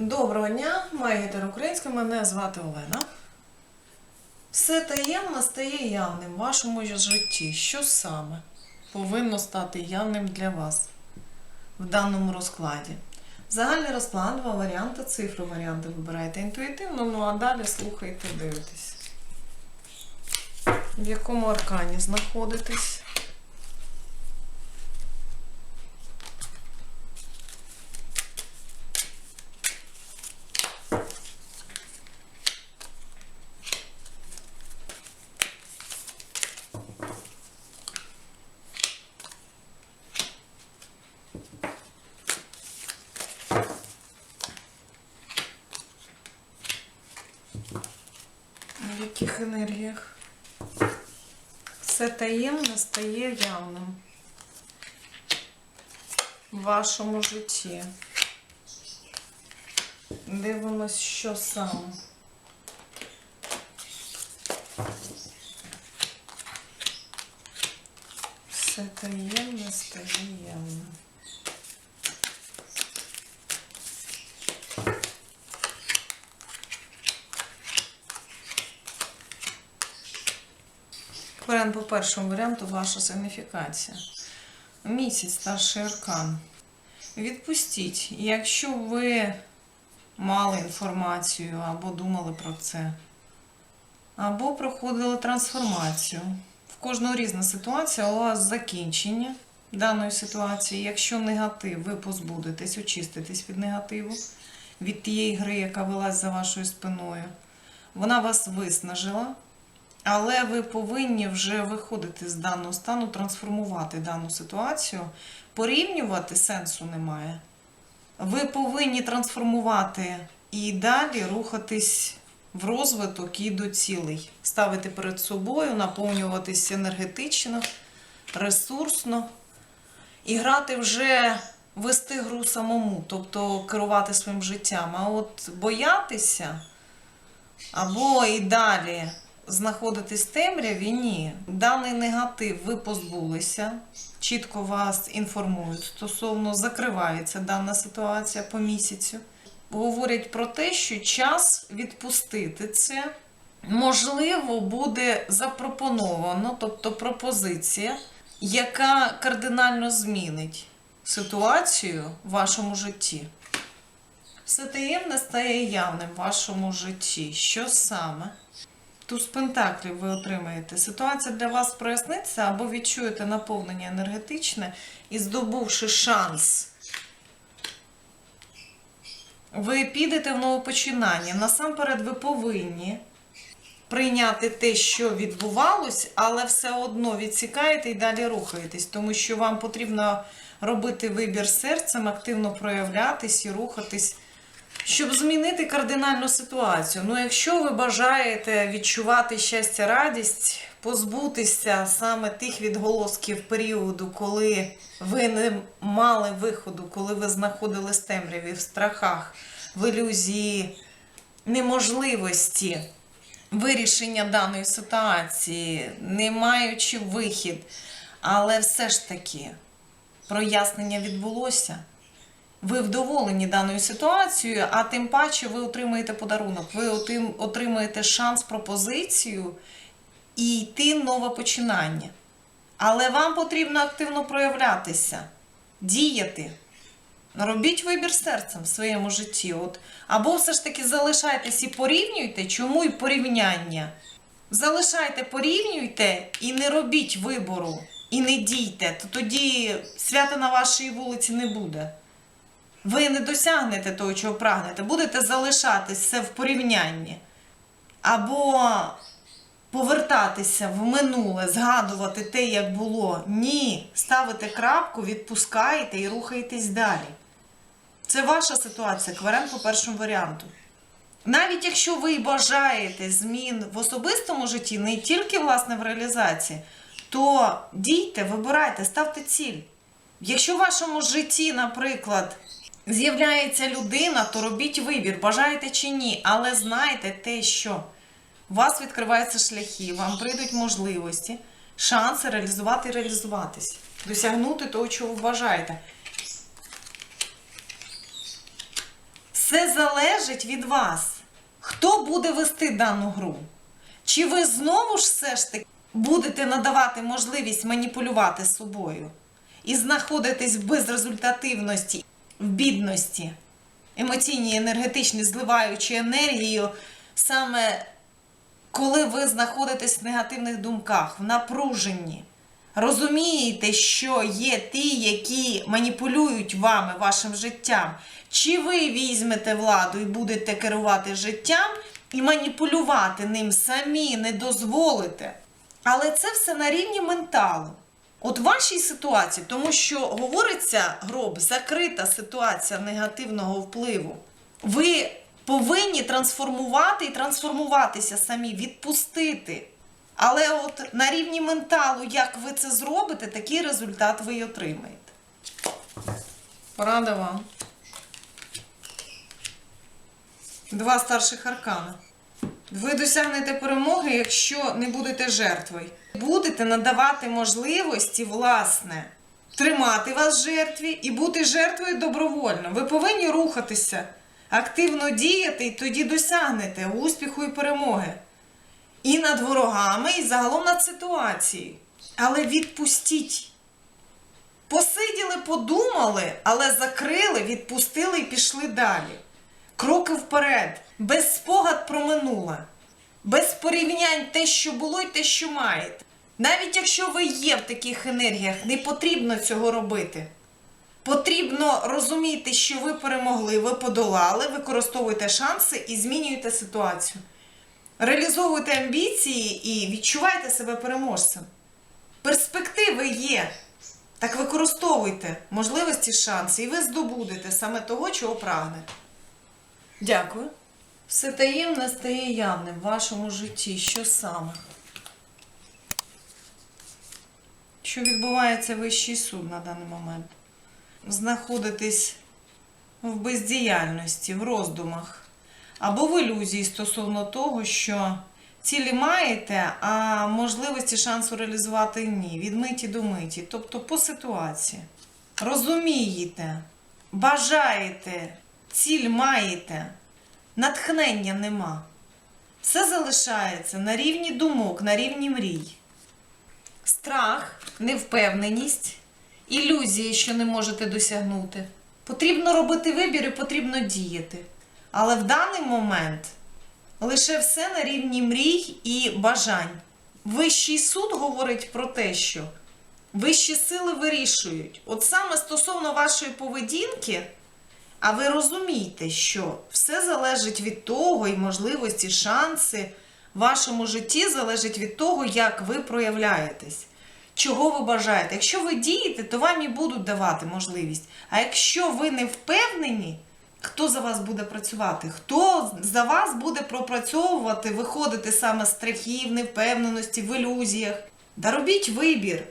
Доброго дня, магітер українська, мене звати Олена. Все таємне стає явним в вашому житті. Що саме повинно стати явним для вас в даному розкладі? Загальний розклад, два варіанти, цифри варіанти вибираєте інтуїтивно, ну а далі слухайте, дивитесь. В якому аркані знаходитесь? В яких енергіях? Все таємне стає явним в вашому житті. Дивимось, що саме. Все таємне стає явним. Варіант по першому варіанту ваша сигніфікація. Місяць старший аркан. Відпустіть, якщо ви мали інформацію або думали про це, або проходили трансформацію. В кожного різна ситуація, у вас закінчення даної ситуації. Якщо негатив, ви позбудетесь, очиститесь від негативу, від тієї гри, яка велась за вашою спиною. Вона вас виснажила. Але ви повинні вже виходити з даного стану, трансформувати дану ситуацію. Порівнювати сенсу немає. Ви повинні трансформувати і далі рухатись в розвиток і до цілей. Ставити перед собою, наповнюватись енергетично, ресурсно і грати вже вести гру самому, тобто керувати своїм життям. А от боятися або і далі знаходитись в темряві, ні. Даний негатив ви позбулися, чітко вас інформують стосовно закривається дана ситуація по місяцю. Говорять про те, що час відпустити це. Можливо, буде запропоновано, тобто пропозиція, яка кардинально змінить ситуацію в вашому житті. Все таємне стає явним в вашому житті. Що саме? Туз пентаклів ви отримаєте. Ситуація для вас проясниться або відчуєте наповнення енергетичне і здобувши шанс, ви підете в новопочинання. Насамперед, ви повинні прийняти те, що відбувалось, але все одно відсікаєте і далі рухаєтесь, тому що вам потрібно робити вибір серцем, активно проявлятись і рухатись щоб змінити кардинальну ситуацію. Ну, якщо ви бажаєте відчувати щастя, радість, позбутися саме тих відголосків періоду, коли ви не мали виходу, коли ви знаходились в темряві, в страхах, в ілюзії неможливості вирішення даної ситуації, не маючи вихід, але все ж таки прояснення відбулося. Ви вдоволені даною ситуацією, а тим паче ви отримаєте подарунок, ви отримаєте шанс, пропозицію і йти нове починання. Але вам потрібно активно проявлятися, діяти. Робіть вибір серцем в своєму житті. От. Або все ж таки залишайтесь і порівнюйте, чому і порівняння. Залишайте, порівнюйте і не робіть вибору, і не дійте, то тоді свята на вашій вулиці не буде. Ви не досягнете того, чого прагнете, будете залишатись все в порівнянні. Або повертатися в минуле, згадувати те, як було. Ні, ставите крапку, відпускаєте і рухаєтесь далі. Це ваша ситуація, кварен по першому варіанту. Навіть якщо ви бажаєте змін в особистому житті, не тільки власне в реалізації, то дійте, вибирайте, ставте ціль. Якщо в вашому житті, наприклад, з'являється людина, то робіть вибір, бажаєте чи ні, але знайте те, що у вас відкриваються шляхи, вам прийдуть можливості, шанси реалізувати і реалізуватись, досягнути того, чого ви бажаєте. Все залежить від вас. Хто буде вести дану гру? Чи ви знову ж все ж таки будете надавати можливість маніпулювати собою і знаходитись в безрезультативності, в бідності, емоційній, енергетичній, зливаючи енергію саме коли ви знаходитесь в негативних думках, в напруженні, розумієте, що є ті, які маніпулюють вами, вашим життям, чи ви візьмете владу і будете керувати життям і маніпулювати ним самі не дозволите. Але це все на рівні менталу. От в вашій ситуації, тому що говориться гроб, закрита ситуація негативного впливу. Ви повинні трансформувати і трансформуватися самі, відпустити. Але от на рівні менталу, як ви це зробите, такий результат ви й отримаєте. Порада вам. Два старших аркана. Ви досягнете перемоги, якщо не будете жертвою. Будете надавати можливості, власне, тримати вас жертві і бути жертвою добровольно. Ви повинні рухатися, активно діяти, і тоді досягнете успіху і перемоги. І над ворогами, і загалом над ситуацією. Але відпустіть. Посиділи, подумали, але закрили, відпустили і пішли далі. Кроки вперед, без спогад про минуле, без порівнянь те, що було, і те, що маєте. Навіть якщо ви є в таких енергіях, не потрібно цього робити. Потрібно розуміти, що ви перемогли, ви подолали, використовуєте шанси і змінюєте ситуацію. Реалізовуйте амбіції і відчувайте себе переможцем. Перспективи є. Так використовуйте можливості, шанси, і ви здобудете саме того, чого прагнете. Дякую. Все таємне стає явним в вашому житті. Що саме? Що відбувається вищий суд на даний момент? Знаходитесь в бездіяльності, в роздумах або в ілюзії стосовно того, що цілі маєте, а можливості шансу реалізувати ні. Від миті до миті. Тобто по ситуації. Розумієте, бажаєте, ціль маєте, натхнення нема. Все залишається на рівні думок, на рівні мрій. Страх, невпевненість, ілюзії, що не можете досягнути. Потрібно робити вибір і потрібно діяти. Але в даний момент лише все на рівні мрій і бажань. Вищий суд говорить про те, що вищі сили вирішують. От саме стосовно вашої поведінки, а ви розумієте, що все залежить від того, і можливості, шанси в вашому житті залежить від того, як ви проявляєтесь. Чого ви бажаєте? Якщо ви дієте, то вам і будуть давати можливість. А якщо ви не впевнені, хто за вас буде працювати? Хто за вас буде пропрацьовувати, виходити саме з страхів, невпевненості, в ілюзіях? Да робіть вибір.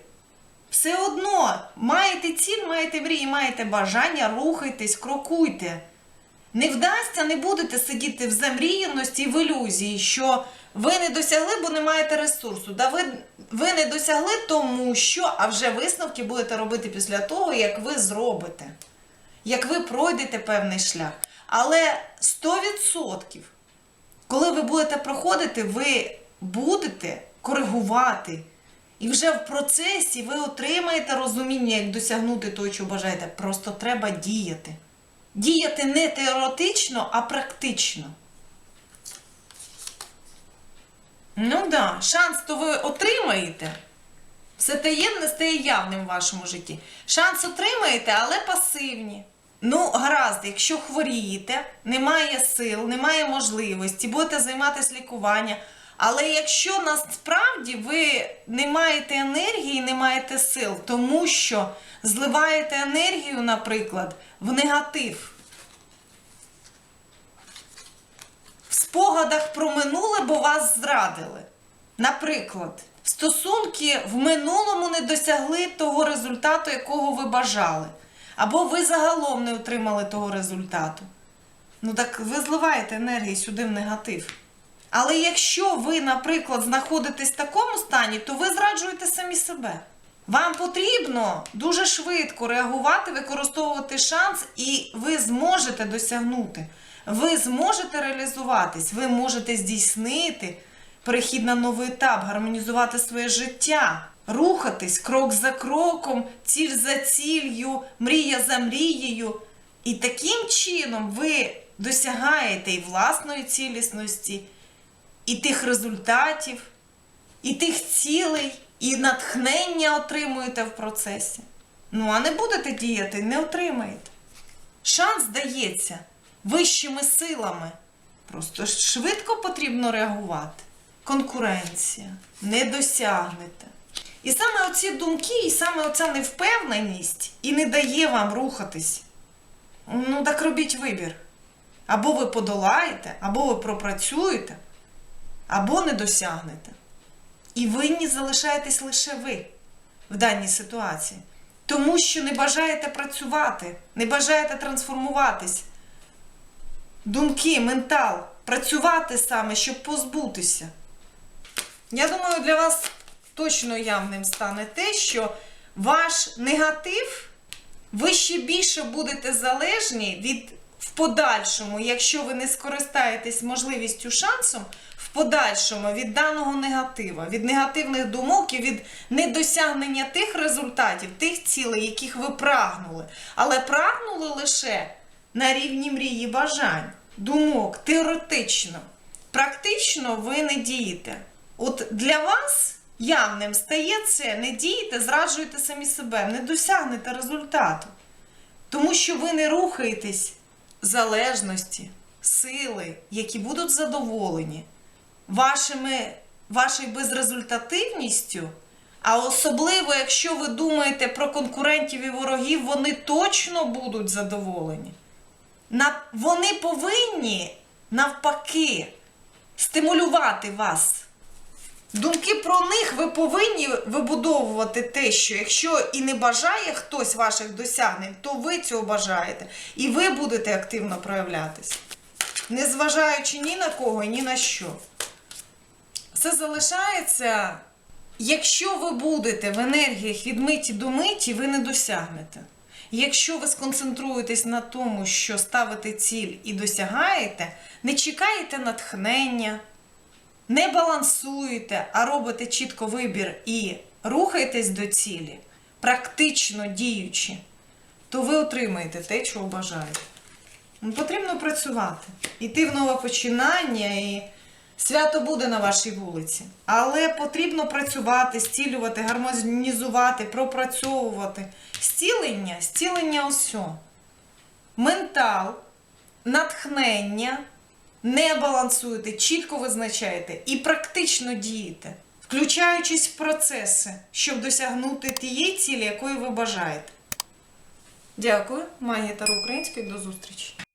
Все одно маєте ціль, маєте мрії, маєте бажання, рухайтесь, крокуйте. Не вдасться, не будете сидіти в замріяності і в ілюзії, що ви не досягли, бо не маєте ресурсу. Да ви, ви не досягли тому, що, а вже висновки будете робити після того, як ви зробите, як ви пройдете певний шлях. Але 100%, коли ви будете проходити, ви будете коригувати. І вже в процесі ви отримаєте розуміння, як досягнути того, що бажаєте. Просто треба діяти. Діяти не теоретично, а практично. Ну так, да, шанс то ви отримаєте. Все таємне стає явним в вашому житті. Шанс отримаєте, але пасивні. Ну, гаразд, якщо хворієте, немає сил, немає можливості, будете займатися лікуванням. Але якщо насправді ви не маєте енергії, не маєте сил, тому що зливаєте енергію, наприклад, в негатив. В спогадах про минуле, бо вас зрадили. Наприклад, стосунки в минулому не досягли того результату, якого ви бажали. Або ви загалом не отримали того результату. Ну так ви зливаєте енергію сюди в негатив. Але якщо ви, наприклад, знаходитесь в такому стані, то ви зраджуєте самі себе. Вам потрібно дуже швидко реагувати, використовувати шанс, і ви зможете досягнути. ви зможете реалізуватись, ви можете здійснити перехід на новий етап, гармонізувати своє життя, рухатись крок за кроком, ціль за ціллю, мрія за мрією. І таким чином ви досягаєте і власної цілісності, і тих результатів, і тих цілей, і натхнення отримуєте в процесі. Ну, а не будете діяти, не отримаєте. Шанс дається вищими силами. Просто швидко потрібно реагувати. Конкуренція, не досягнете. І саме оці думки, і саме оця невпевненість і не дає вам рухатись. Ну, так робіть вибір. Або ви подолаєте, або ви пропрацюєте, або не досягнете. І винні залишаєтесь лише ви в даній ситуації. Тому що не бажаєте працювати, не бажаєте трансформуватись. Думки, ментал, працювати саме, щоб позбутися. Я думаю, для вас точно явним стане те, що ваш негатив, ви ще більше будете залежні від в подальшому, якщо ви не скористаєтесь можливістю шансом, подальшому від даного негатива, від негативних думок і від недосягнення тих результатів, тих цілей, яких ви прагнули. Але прагнули лише на рівні мрії бажань, думок, теоретично. Практично ви не дієте. От для вас явним стає це, не дієте, зраджуєте самі себе, не досягнете результату. Тому що ви не рухаєтесь залежності, сили, які будуть задоволені вашими, вашою безрезультативністю, а особливо, якщо ви думаєте про конкурентів і ворогів, вони точно будуть задоволені. Вони повинні навпаки стимулювати вас. Думки про них ви повинні вибудовувати те, що якщо і не бажає хтось ваших досягнень, то ви цього бажаєте. І ви будете активно проявлятись. Незважаючи ні на кого ні на що. Все залишається, якщо ви будете в енергіях від миті до миті, ви не досягнете. Якщо ви сконцентруєтесь на тому, що ставите ціль і досягаєте, не чекаєте натхнення, не балансуєте, а робите чітко вибір і рухаєтесь до цілі, практично діючи, то ви отримаєте те, чого бажаєте. Потрібно працювати, йти в нове починання і свято буде на вашій вулиці. Але потрібно працювати, стілювати, гармонізувати, пропрацьовувати. Зцілення, зцілення усього. Ментал, натхнення, не балансуєте, чітко визначаєте і практично дієте, включаючись в процеси, щоб досягнути тієї цілі, якої ви бажаєте. Дякую, магія Таро Української, до зустрічі!